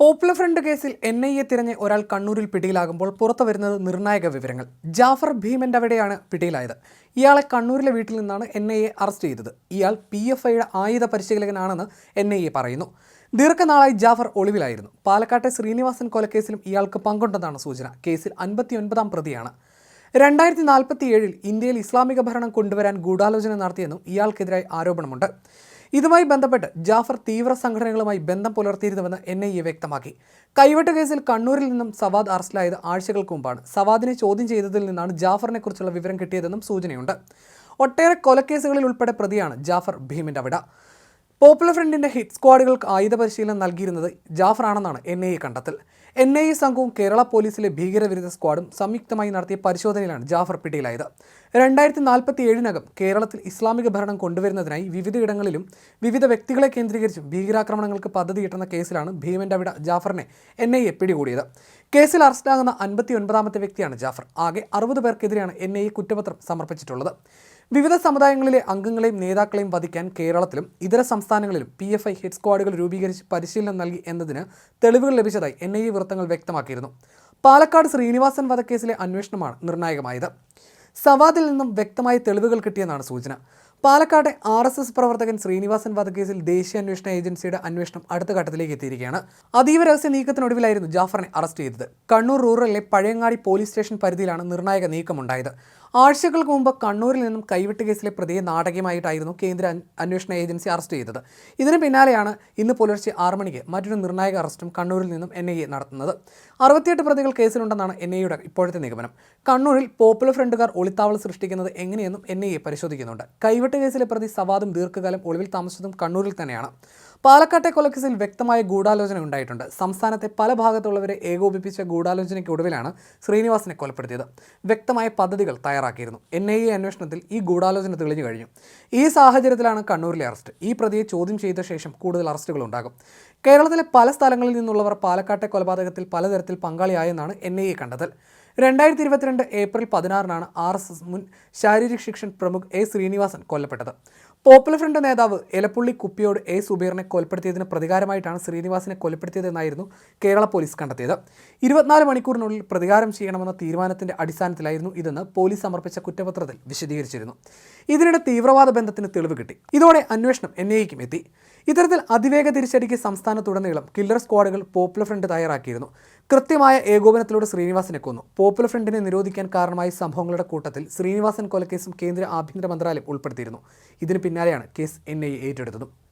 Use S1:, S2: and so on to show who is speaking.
S1: Popular front കേസിൽ N I A തിരഞ്ഞ് ഒരാൾ കണ്ണൂരിൽ പിടിയിലാകുമ്പോൾ പുറത്തു വരുന്നത് നിർണായക വിവരങ്ങൾ. ജാഫർ ഭീമന്റെ അവിടെയാണ് പിടിയിലായത്. ഇയാളെ കണ്ണൂരിലെ വീട്ടിൽ നിന്നാണ് എൻ ഐ എ അറസ്റ്റ് ചെയ്തത്. ഇയാൾ പി എഫ് ഐയുടെ ആയുധ പരിശീലകനാണെന്ന് എൻ ഐ എ പറയുന്നു. ദീർഘനാളായി ജാഫർ ഒളിവിലായിരുന്നു. പാലക്കാട്ടെ ശ്രീനിവാസൻ കൊലക്കേസിലും ഇയാൾക്ക് പങ്കുണ്ടെന്നാണ് സൂചന. കേസിൽ അൻപത്തിയൊൻപതാം പ്രതിയാണ്. രണ്ടായിരത്തി നാൽപ്പത്തിയേഴിൽ ഇന്ത്യയിൽ ഇസ്ലാമിക ഭരണം കൊണ്ടുവരാൻ ഗൂഢാലോചന നടത്തിയെന്നും ഇയാൾക്കെതിരായി ആരോപണമുണ്ട്. ഇതുമായി ബന്ധപ്പെട്ട് ജാഫർ തീവ്ര സംഘടനകളുമായി ബന്ധം പുലർത്തിയിരുന്നുവെന്ന് എൻ ഐ എ വ്യക്തമാക്കി. കൈവെട്ട് കേസിൽ കണ്ണൂരിൽ നിന്നും സവാദ് അറസ്റ്റിലായത് ആഴ്ചകൾക്ക് മുമ്പാണ്. സവാദിനെ ചോദ്യം ചെയ്തതിൽ നിന്നാണ് ജാഫറിനെ കുറിച്ചുള്ള വിവരം കിട്ടിയതെന്നും സൂചനയുണ്ട്. ഒട്ടേറെ കൊലക്കേസുകളിൽ ഉൾപ്പെടെ പ്രതിയാണ് ജാഫർ ഭീമിന്റെ അവിട പോപ്പുലർ ഫ്രണ്ടിന്റെ ഹിറ്റ് സ്ക്വാഡുകൾക്ക് ആയുധ പരിശീലനം നൽകിയിരുന്നത് ജാഫറാണെന്നാണ് എൻ ഐ എ കണ്ടെത്തൽ. എൻ ഐ എ സംഘവും കേരള പോലീസിലെ ഭീകരവിരുദ്ധ സ്ക്വാഡും സംയുക്തമായി നടത്തിയ പരിശോധനയിലാണ് ജാഫർ പിടിയിലായത്. രണ്ടായിരത്തി നാൽപ്പത്തി ഏഴിനകം കേരളത്തിൽ ഇസ്ലാമിക ഭരണം കൊണ്ടുവരുന്നതിനായി വിവിധയിടങ്ങളിലും വിവിധ വ്യക്തികളെ കേന്ദ്രീകരിച്ചും ഭീകരാക്രമണങ്ങൾക്ക് പദ്ധതിയിട്ടെന്ന കേസിലാണ് ഭീമന്റെ അവിട ജാഫറിനെ എൻ ഐ എ പിടികൂടിയത്. കേസിൽ അറസ്റ്റിലാകുന്ന അൻപത്തി ഒൻപതാമത്തെ വ്യക്തിയാണ് ജാഫർ. ആകെ അറുപത് പേർക്കെതിരെയാണ് എൻ ഐ എ കുറ്റപത്രം സമർപ്പിച്ചിട്ടുള്ളത്. വിവിധ സമുദായങ്ങളിലെ അംഗങ്ങളെയും നേതാക്കളെയും വധിക്കാൻ കേരളത്തിലും ഇതര സംസ്ഥാനങ്ങളിലും പി എഫ് ഐ ഹെഡ് സ്ക്വാഡുകൾ രൂപീകരിച്ച് പരിശീലനം നൽകി എന്നതിന് തെളിവുകൾ ലഭിച്ചതായി എൻ ഐ എ വൃത്തങ്ങൾ വ്യക്തമാക്കിയിരുന്നു. പാലക്കാട് ശ്രീനിവാസൻ വധക്കേസിലെ അന്വേഷണമാണ് നിർണായകമായത്. സവാദിൽ നിന്നും വ്യക്തമായ തെളിവുകൾ കിട്ടിയെന്നാണ് സൂചന. പാലക്കാട്ടെ ആർ എസ് എസ് പ്രവർത്തകൻ ശ്രീനിവാസൻ വധക്കേസിൽ ദേശീയ അന്വേഷണ ഏജൻസിയുടെ അന്വേഷണം അടുത്ത ഘട്ടത്തിലേക്ക് എത്തിയിരിക്കുകയാണ്. അതീവ രഹസ്യ നീക്കത്തിനൊടുവിലായിരുന്നു ജാഫറിനെ അറസ്റ്റ് ചെയ്തത്. കണ്ണൂർ റൂറലിലെ പഴയങ്ങാടി പോലീസ് സ്റ്റേഷൻ പരിധിയിലാണ് നിർണായക നീക്കമുണ്ടായത്. ആഴ്ചകൾക്ക് മുമ്പ് കണ്ണൂരിൽ നിന്നും കൈവിട്ട് കേസിലെ പ്രതിയെ നാടകീയമായിട്ടായിരുന്നു കേന്ദ്ര അന്വേഷണ ഏജൻസി അറസ്റ്റ് ചെയ്തത്. ഇതിന് പിന്നാലെയാണ് ഇന്ന് പുലർച്ചെ ആറ് മണിക്ക് മറ്റൊരു നിർണായക അറസ്റ്റും കണ്ണൂരിൽ നിന്നും എൻ ഐ എ നടത്തുന്നത്. അറുപത്തിയെട്ട് പ്രതികൾ കേസിലുണ്ടെന്നാണ് എൻ ഐ ഇപ്പോഴത്തെ നിഗമനം. കണ്ണൂരിൽ പോപ്പുലർ ഫ്രണ്ടുകാർ ഒളിത്താവൾ സൃഷ്ടിക്കുന്നത് എങ്ങനെയെന്നും എൻ ഐ എ പരിശോധിക്കുന്നുണ്ട്. കൈവിട്ട് കേസിലെ പ്രതി സവാദും ദീർഘകാലം ഒളിവിൽ താമസിച്ചതും കണ്ണൂരിൽ തന്നെയാണ്. പാലക്കാട്ടെ കൊലക്കേസിൽ വ്യക്തമായ ഗൂഢാലോചന ഉണ്ടായിട്ടുണ്ട്. സംസ്ഥാനത്തെ പല ഭാഗത്തുള്ളവരെ ഏകോപിപ്പിച്ച ഗൂഢാലോചനയ്ക്ക് ഒടുവിലാണ് ശ്രീനിവാസിനെ കൊലപ്പെടുത്തിയത്. വ്യക്തമായ പദ്ധതികൾ തയ്യാറാക്കിയിരുന്നു. എൻ ഐ എ അന്വേഷണത്തിൽ ഈ ഗൂഢാലോചന തെളിഞ്ഞു കഴിഞ്ഞു. ഈ സാഹചര്യത്തിലാണ് കണ്ണൂരിലെ അറസ്റ്റ്. ഈ പ്രതിയെ ചോദ്യം ചെയ്ത ശേഷം കൂടുതൽ അറസ്റ്റുകൾ ഉണ്ടാകും. കേരളത്തിലെ പല സ്ഥലങ്ങളിൽ നിന്നുള്ളവർ പാലക്കാട്ടെ കൊലപാതകത്തിൽ പലതരത്തിൽ പങ്കാളിയായെന്നാണ് എൻ ഐ എ കണ്ടെത്തൽ. രണ്ടായിരത്തി ഇരുപത്തിരണ്ട് ഏപ്രിൽ പതിനാറിനാണ് ആർ എസ് എസ് മുൻ ശാരീരിക ശിക്ഷൺ പ്രമുഖ് എ ശ്രീനിവാസൻ കൊല്ലപ്പെട്ടത്. പോപ്പുലർ ഫ്രണ്ട് നേതാവ് എലപ്പുള്ളി കുപ്പിയോട് എ സുബീറിനെ കൊലപ്പെടുത്തിയതിന് പ്രതികാരമായിട്ടാണ് ശ്രീനിവാസിനെ കൊലപ്പെടുത്തിയതെന്നായിരുന്നു കേരള പോലീസ് കണ്ടെത്തിയത്. ഇരുപത്തിനാല് മണിക്കൂറിനുള്ളിൽ പ്രതികാരം ചെയ്യണമെന്ന തീരുമാനത്തിന്റെ അടിസ്ഥാനത്തിലായിരുന്നു ഇതെന്ന് പോലീസ് സമർപ്പിച്ച കുറ്റപത്രത്തിൽ വിശദീകരിച്ചിരുന്നു. ഇതിനിടെ തീവ്രവാദ ബന്ധത്തിന് തെളിവ് കിട്ടി. ഇതോടെ അന്വേഷണം എൻ ഐക്കും എത്തി. ഇത്തരത്തിൽ അതിവേഗ തിരിച്ചടിക്ക് സംസ്ഥാനത്തുടനീളം കില്ലർ സ്ക്വാഡുകൾ പോപ്പുലർ ഫ്രണ്ട് തയ്യാറാക്കിയിരുന്നു. കൃത്യമായ ഏകോപനത്തിലൂടെ ശ്രീനിവാസനെ കൊന്നു. പോപ്പുലർ ഫ്രണ്ടിനെ നിരോധിക്കാൻ കാരണമായ സംഭവങ്ങളുടെ കൂട്ടത്തിൽ ശ്രീനിവാസൻ കൊലക്കേസും കേന്ദ്ര ആഭ്യന്തര മന്ത്രാലയം ഉൾപ്പെടുത്തിയിരുന്നു. ഇതിന് പിന്നാലെയാണ് കേസ് എൻ ഐ ഏറ്റെടുത്തതും.